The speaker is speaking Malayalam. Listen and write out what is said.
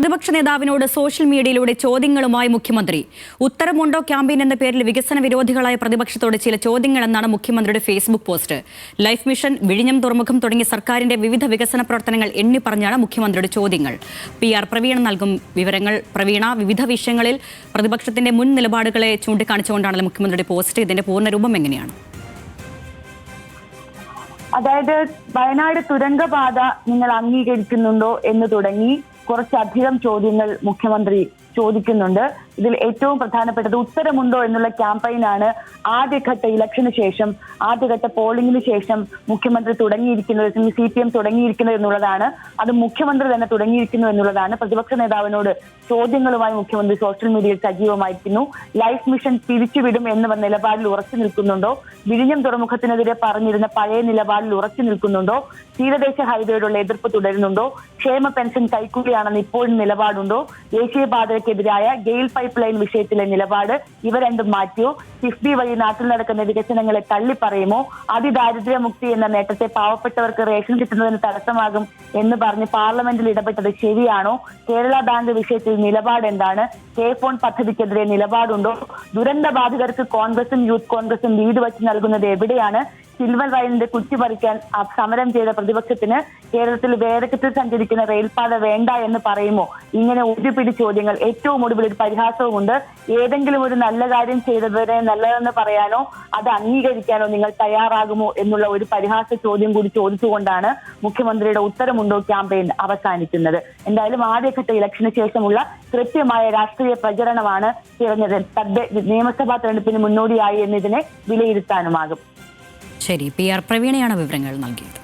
പ്രതിപക്ഷ നേതാവിനോട് സോഷ്യൽ മീഡിയയിലൂടെ ചോദ്യങ്ങളുമായി മുഖ്യമന്ത്രി. ഉത്തരമുണ്ടോ ക്യാമ്പയിൻ എന്ന പേരിൽ വികസന വിരോധികളായ പ്രതിപക്ഷത്തോട് ചില ചോദ്യങ്ങൾ എന്നാണ് മുഖ്യമന്ത്രിയുടെ ഫേസ്ബുക്ക് പോസ്റ്റ്. ലൈഫ് മിഷൻ വിഴിഞ്ഞം തുറമുഖം തുടങ്ങിയ സർക്കാരിന്റെ വിവിധ വികസന പ്രവർത്തനങ്ങൾ എണ്ണി പറഞ്ഞാണ് മുഖ്യമന്ത്രിയുടെ ചോദ്യങ്ങൾ. പി ആർ പ്രവീണ നൽകും വിവരങ്ങൾ. പ്രവീണ വിവിധ വിഷയങ്ങളിൽ പ്രതിപക്ഷത്തിന്റെ മുൻ നിലപാടുകളെ ചൂണ്ടിക്കാണിച്ചുകൊണ്ടാണല്ലോ മുഖ്യമന്ത്രിയുടെ പോസ്റ്റ്. ഇതിന്റെ പൂർണരൂപം എങ്ങനെയാണ്? അതായത് വയനാട് തുരങ്കപാത നിങ്ങൾ അംഗീകരിക്കുന്നുണ്ടോ എന്ന് തുടങ്ങി. കുറച്ചധികം ചോദ്യങ്ങൾ മുഖ്യമന്ത്രി ചോദിക്കുന്നുണ്ട്. ഇതിൽ ഏറ്റവും പ്രധാനപ്പെട്ടത് ഉത്തരമുണ്ടോ എന്നുള്ള ക്യാമ്പയിനാണ് ആദ്യഘട്ട ഇലക്ഷന് ശേഷം ആദ്യഘട്ട പോളിംഗിന് ശേഷം മുഖ്യമന്ത്രി തുടങ്ങിയിരിക്കുന്നത് സി പി എം തുടങ്ങിയിരിക്കുന്നത് എന്നുള്ളതാണ്. അത് മുഖ്യമന്ത്രി തന്നെ തുടങ്ങിയിരിക്കുന്നു എന്നുള്ളതാണ്. പ്രതിപക്ഷ നേതാവിനോട് ചോദ്യങ്ങളുമായി മുഖ്യമന്ത്രി സോഷ്യൽ മീഡിയയിൽ സജീവമായിരിക്കുന്നു. ലൈഫ് മിഷൻ തിരിച്ചുവിടും എന്ന നിലപാടിൽ ഉറച്ചു നിൽക്കുന്നുണ്ടോ? വിഴിഞ്ഞം തുറമുഖത്തിനെതിരെ പറഞ്ഞിരുന്ന പഴയ നിലപാടിൽ ഉറച്ചു നിൽക്കുന്നുണ്ടോ? തീരദേശ ഹൈവേയോടുള്ള എതിർപ്പ് തുടരുന്നുണ്ടോ? ക്ഷേമ പെൻഷൻ കൈക്കൂലിയാണെന്ന് ഇപ്പോഴും നിലപാടുണ്ടോ? ദേശീയപാതയ്ക്കെതിരായ ഗെയിൽ പൈപ്പ് ലൈൻ വിഷയത്തിലെ നിലപാട് ഇവ രണ്ടും മാറ്റിയോ? കിഫ്ബി വഴി നാട്ടിൽ നടക്കുന്ന വികസനങ്ങളെ തള്ളിപ്പറയുമോ? അതിദാരിദ്ര്യമുക്തി എന്ന നേട്ടത്തെ പാവപ്പെട്ടവർക്ക് റേഷൻ കിട്ടുന്നതിന് തടസ്സമാകും എന്ന് പറഞ്ഞ് പാർലമെന്റിൽ ഇടപെട്ടത് ശരിയാണോ? കേരള ബാങ്ക് വിഷയത്തിൽ നിലപാട് എന്താണ് കെ ഫോൺ പദ്ധതിക്കെതിരെ നിലപാടുണ്ടോ? ദുരന്ത ബാധിതർക്ക് കോൺഗ്രസും യൂത്ത് കോൺഗ്രസും വീട് വച്ച് നൽകുന്നത് എവിടെയാണ്? സിൽവർ ലൈനിന്റെ കുറ്റി പറിക്കാൻ സമരം ചെയ്ത പ്രതിപക്ഷത്തിന് കേരളത്തിൽ വേഗത്തിൽ സഞ്ചരിക്കുന്ന റെയിൽപാത വേണ്ട എന്ന് പറയുമോ? ഇങ്ങനെ ഒരുപിടി ചോദ്യങ്ങൾ ഏറ്റവും ഒടുവിൽ ഒരു പരിഹാസവുമുണ്ട്. ഏതെങ്കിലും ഒരു നല്ല കാര്യം ചെയ്തവരെ നല്ലതെന്ന് പറയാനോ അത് അംഗീകരിക്കാനോ നിങ്ങൾ തയ്യാറാകുമോ എന്നുള്ള ഒരു പരിഹാസ ചോദ്യം കൂടി ചോദിച്ചുകൊണ്ടാണ് മുഖ്യമന്ത്രിയുടെ ഉത്തരമുണ്ടോ ക്യാമ്പയിൻ അവസാനിക്കുന്നത്. എന്തായാലും ആദ്യഘട്ട ഇലക്ഷന് ശേഷമുള്ള കൃത്യമായ രാഷ്ട്രീയ പ്രചരണമാണ് തിരഞ്ഞെടുപ്പ്. തദ്ദേ നിയമസഭാ തെരഞ്ഞെടുപ്പിന് മുന്നോടിയായി എന്നതിനെ വിലയിരുത്താനുമാകും. ശരി. പി ആർ പ്രവീണയാണ് വിവരങ്ങൾ നൽകിയത്.